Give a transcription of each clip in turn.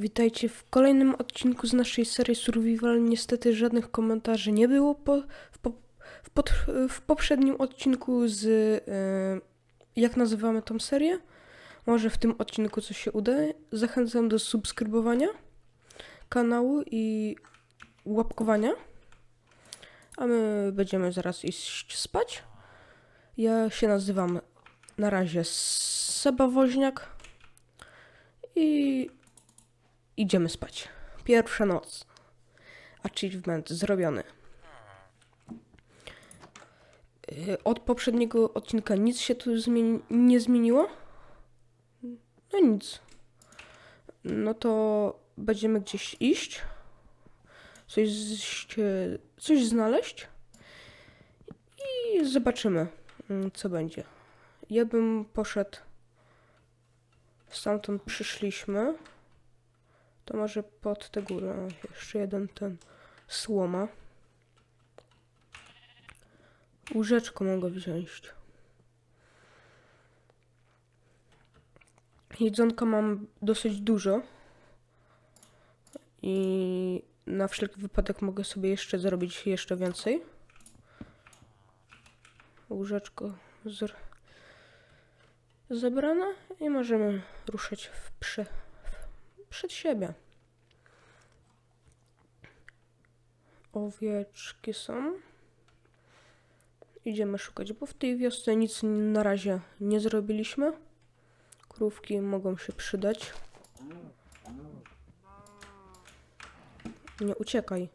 Witajcie w kolejnym odcinku z naszej serii Survival. Niestety żadnych komentarzy nie było po, w, po, w, pod, w poprzednim odcinku z e, jak nazywamy tą serię. Może w tym odcinku coś się uda. Zachęcam do subskrybowania kanału i łapkowania. A my będziemy zaraz iść spać. Ja się nazywam na razie Seba Woźniak i idziemy spać. Pierwsza noc. Achievement zrobiony. Yy, Od poprzedniego odcinka nic się tu zmieni- nie zmieniło. No nic. No to będziemy gdzieś iść. Coś, zś- coś znaleźć. I zobaczymy, mm, co będzie. Ja bym poszedł. Stamtąd przyszliśmy. To może pod tę górę. Jeszcze jeden ten słoma. Łóżeczko mogę wziąć. Jedzonka mam dosyć dużo. I na wszelki wypadek mogę sobie jeszcze zrobić jeszcze więcej. Łóżeczko z... zebrane i możemy ruszać w prze... przed siebie. Owieczki są. Idziemy szukać, bo w tej wiosce nic na razie nie zrobiliśmy. Krówki mogą się przydać. Nie uciekaj.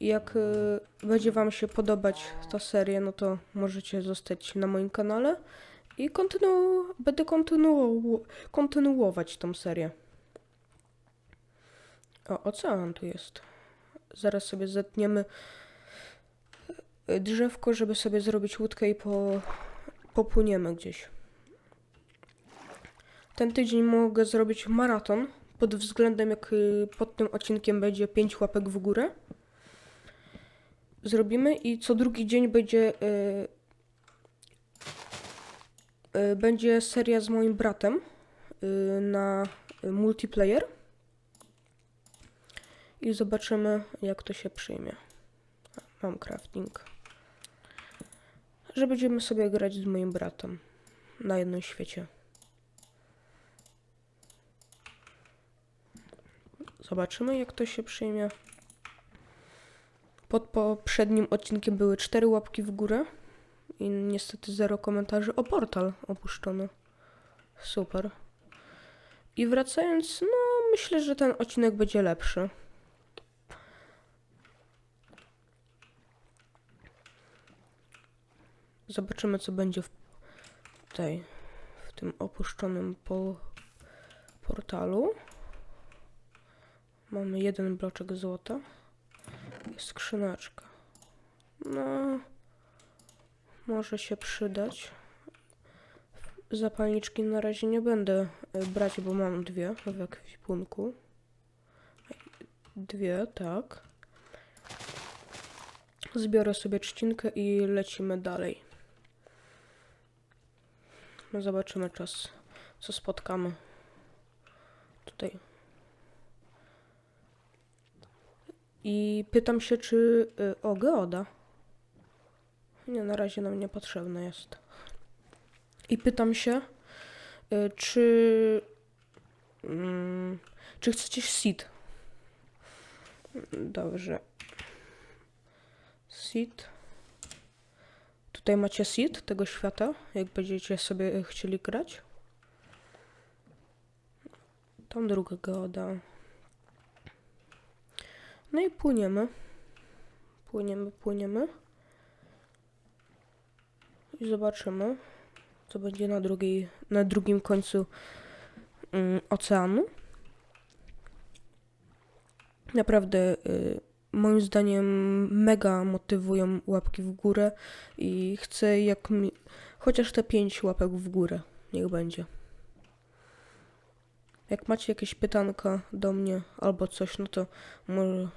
Jak y, będzie Wam się podobać ta seria, no to możecie zostać na moim kanale i kontynu będę kontynuował kontynuować tą serię. O, ocean tu jest. Zaraz sobie zetniemy y, drzewko, żeby sobie zrobić łódkę i po, popłyniemy gdzieś. Ten tydzień mogę zrobić maraton pod względem, jak y, pod tym odcinkiem będzie 5 łapek w górę. Zrobimy i co drugi dzień będzie y, y, będzie seria z moim bratem y, na y, multiplayer i zobaczymy jak to się przyjmie. Mam crafting. Że będziemy sobie grać z moim bratem na jednym świecie. Zobaczymy, jak to się przyjmie. Pod poprzednim odcinkiem były cztery łapki w górę i niestety zero komentarzy. O, portal opuszczony. Super. I wracając, no myślę, że ten odcinek będzie lepszy. Zobaczymy, co będzie w tej, w tym opuszczonym po, portalu. Mamy jeden bloczek złota. Skrzyneczka. No, może się przydać. Zapalniczki na razie nie będę y, brać, bo mam dwie w ekwipunku. Dwie, tak. Zbiorę sobie trzcinkę i lecimy dalej. No zobaczymy czas, co spotkamy. Tutaj. I pytam się, czy... y, O, geoda. Nie, na razie nam niepotrzebne jest. I pytam się, y, czy... mm, czy chcecie seed? Dobrze. Seed. Tutaj macie seed tego świata, jak będziecie sobie chcieli grać. Tam druga geoda. No i płyniemy. Płyniemy, płyniemy. I zobaczymy, co będzie na, drugiej, na drugim końcu mm, oceanu. Naprawdę, y, moim zdaniem, mega motywują łapki w górę i chcę jak mi, chociaż te pięć łapek w górę, niech będzie. Jak macie jakieś pytanka do mnie albo coś, no to może,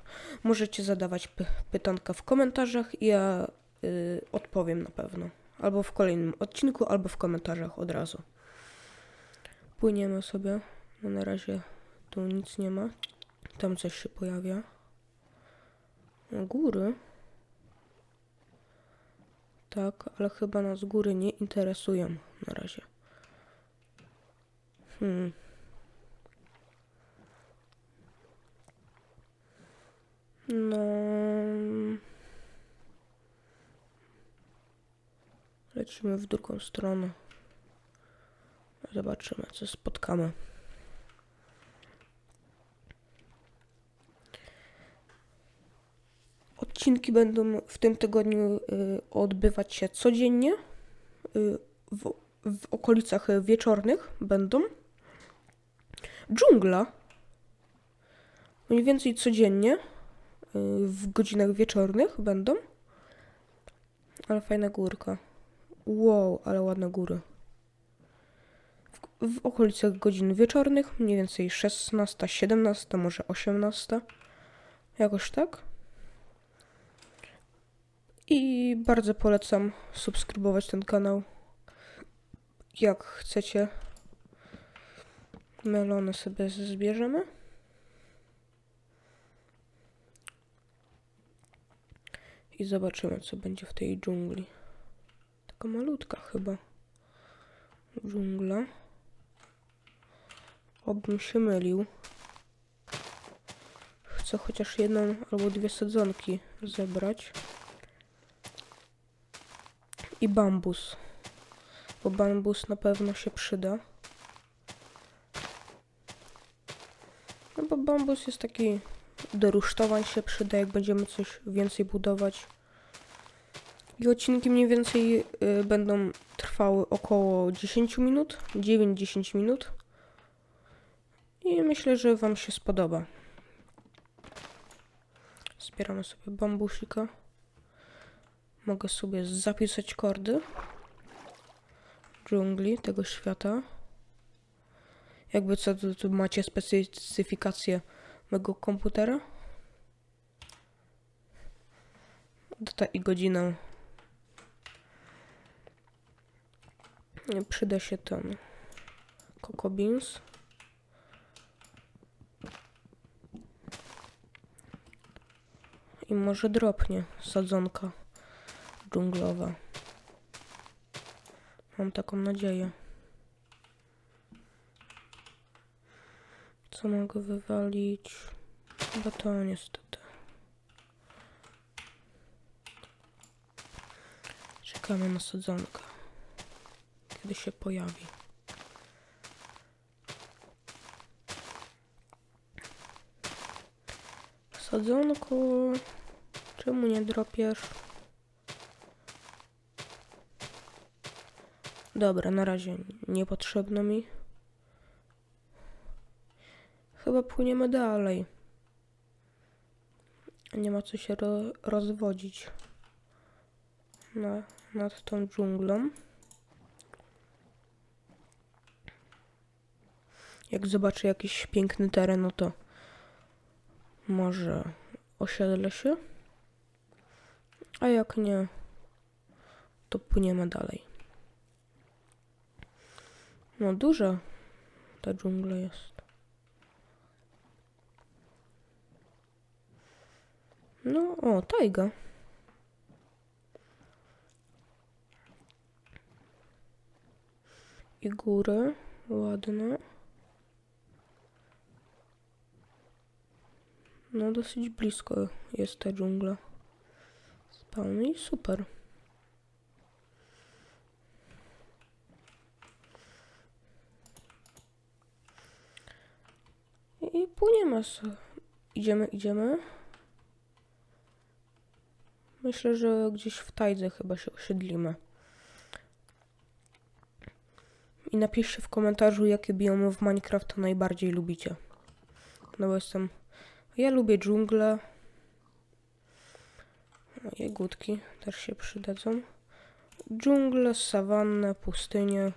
możecie zadawać py pytanka w komentarzach i ja y, odpowiem na pewno. Albo w kolejnym odcinku, albo w komentarzach od razu. Płyniemy sobie. No na razie tu nic nie ma. Tam coś się pojawia. Góry. Tak, ale chyba nas góry nie interesują na razie. Hmm. No. Lecimy w drugą stronę. Zobaczymy, co spotkamy. Odcinki będą w tym tygodniu y, odbywać się codziennie. Y, w, w okolicach wieczornych będą. Dżungla. Mniej więcej codziennie. y, W godzinach wieczornych będą. Ale fajna górka. Wow, ale ładne góry. W, w okolicach godzin wieczornych, mniej więcej 16, 17, może 18. Jakoś tak. I bardzo polecam subskrybować ten kanał. Jak chcecie. Melony sobie zbierzemy. I zobaczymy, co będzie w tej dżungli. Taka malutka chyba. Dżungla. Obym się mylił. Chcę chociaż jedną albo dwie sadzonki zebrać. I bambus. Bo bambus na pewno się przyda. No bo bambus jest taki do rusztowań się przyda, jak będziemy coś więcej budować. I odcinki mniej więcej y, będą trwały około 10 minut, 9-10 minut. I myślę, że Wam się spodoba. Zbieramy sobie bambusika. Mogę sobie zapisać kordy dżungli tego świata. Jakby co, tu, macie specyfikację mego komputera. Data i godzinę. Przyda się ten Coco Beans. I może dropnie sadzonka dżunglowa. Mam taką nadzieję. Co mogę wywalić? Chyba to niestety. Czekamy na sadzonkę. Kiedy się pojawi. Sadzonku, czemu nie dropiesz? Dobra, na razie niepotrzebne mi. Chyba płyniemy dalej. Nie ma co się ro rozwodzić na, nad tą dżunglą. Jak zobaczę jakiś piękny teren, no to może osiedlę się. A jak nie, to płyniemy dalej. No duża ta dżungla jest. No, o, tajga. I góry ładne. No, dosyć blisko jest ta dżungla. Spawny i super. I płyniemy sobie. Idziemy, idziemy. Myślę, że gdzieś w Tajdze chyba się osiedlimy. I napiszcie w komentarzu, jakie biomy w Minecraft najbardziej lubicie. No bo jestem... Ja lubię dżunglę. No, Jagódki też się przydadzą. Dżunglę, sawannę, pustynię.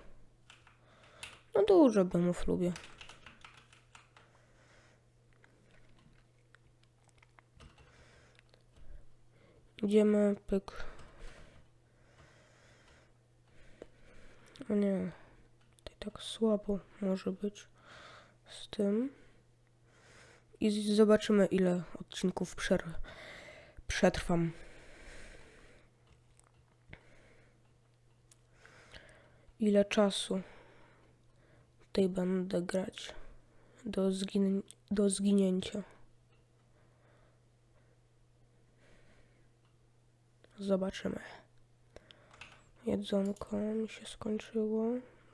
No dużo biomów lubię. Idziemy, pyk. O nie. Tutaj tak słabo może być z tym. I zobaczymy, ile odcinków przer- przetrwam. Ile czasu tutaj będę grać do, zgin- do zginięcia. Zobaczymy. Jedzonko mi się skończyło.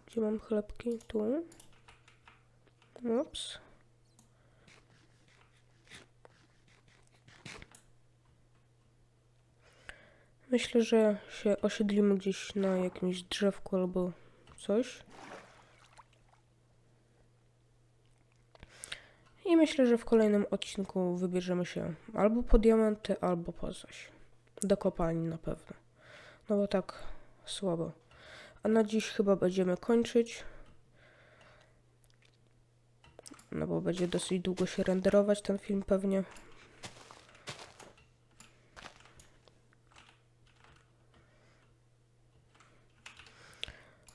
Gdzie mam chlebki? Tu. Ups. Myślę, że się osiedlimy gdzieś na jakimś drzewku albo coś. I myślę, że w kolejnym odcinku wybierzemy się albo po diamenty, albo po coś. Do kopalni na pewno. No bo tak słabo. A na dziś chyba będziemy kończyć. No bo będzie dosyć długo się renderować ten film pewnie.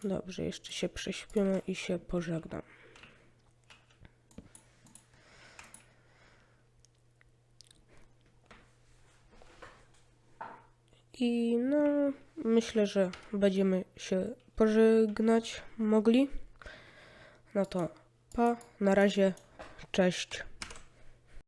Dobrze, jeszcze się prześpimy i się pożegnam. I no, myślę, że będziemy się pożegnać mogli. No to pa, na razie, cześć.